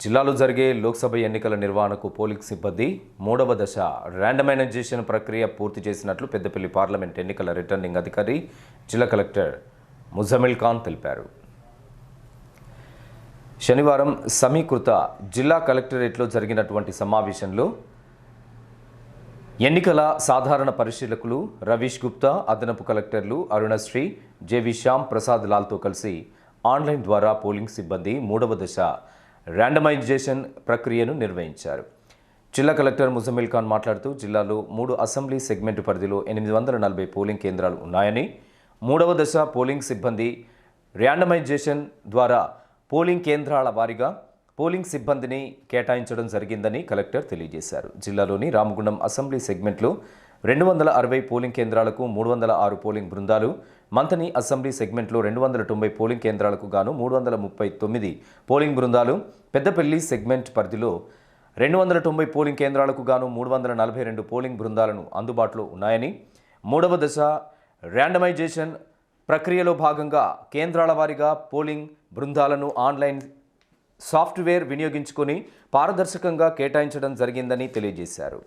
జిల్లాలో జరిగే లోక్సభ ఎన్నికల నిర్వహణకు పోలింగ్ సిబ్బంది మూడవ దశ ర్యాండమైజేషన్ ప్రక్రియ పూర్తి చేసినట్లు పెద్దపల్లి పార్లమెంట్ ఎన్నికల రిటర్నింగ్ అధికారి జిల్లా కలెక్టర్ ముజమిల్ ఖాన్ తెలిపారు. శనివారం సమీకృత జిల్లా కలెక్టరేట్లో జరిగినటువంటి సమావేశంలో ఎన్నికల సాధారణ పరిశీలకులు రవీష్ గుప్తా అదనపు కలెక్టర్లు అరుణశ్రీ జేవి శ్యామ్ ప్రసాద్ లాల్తో కలిసి ఆన్లైన్ ద్వారా పోలింగ్ సిబ్బంది మూడవ దశ ర్యాండమైజేషన్ ప్రక్రియను నిర్వహించారు. జిల్లా కలెక్టర్ ముజమిల్ ఖాన్ మాట్లాడుతూ జిల్లాలో మూడు అసెంబ్లీ సెగ్మెంట్ పరిధిలో ఎనిమిది వందల నలభై పోలింగ్ కేంద్రాలు ఉన్నాయని మూడవ దశ పోలింగ్ సిబ్బంది ర్యాండమైజేషన్ ద్వారా పోలింగ్ కేంద్రాల వారీగా పోలింగ్ సిబ్బందిని కేటాయించడం జరిగిందని కలెక్టర్ తెలియజేశారు. జిల్లాలోని రామగుండం అసెంబ్లీ సెగ్మెంట్లో రెండు వందల అరవై పోలింగ్ కేంద్రాలకు మూడు వందల ఆరు పోలింగ్ బృందాలు మంథని అసెంబ్లీ సెగ్మెంట్లో రెండు వందల తొంభై పోలింగ్ కేంద్రాలకు గాను మూడు వందల ముప్పై తొమ్మిది పోలింగ్ బృందాలు పెద్దపల్లి సెగ్మెంట్ పరిధిలో రెండు వందల తొంభై పోలింగ్ కేంద్రాలకు గాను మూడు వందల నలభై రెండు పోలింగ్ బృందాలను అందుబాటులో ఉన్నాయని మూడవ దశ ర్యాండమైజేషన్ ప్రక్రియలో భాగంగా కేంద్రాల వారీగా పోలింగ్ బృందాలను ఆన్లైన్ సాఫ్ట్వేర్ వినియోగించుకొని పారదర్శకంగా కేటాయించడం జరిగిందని తెలియజేశారు.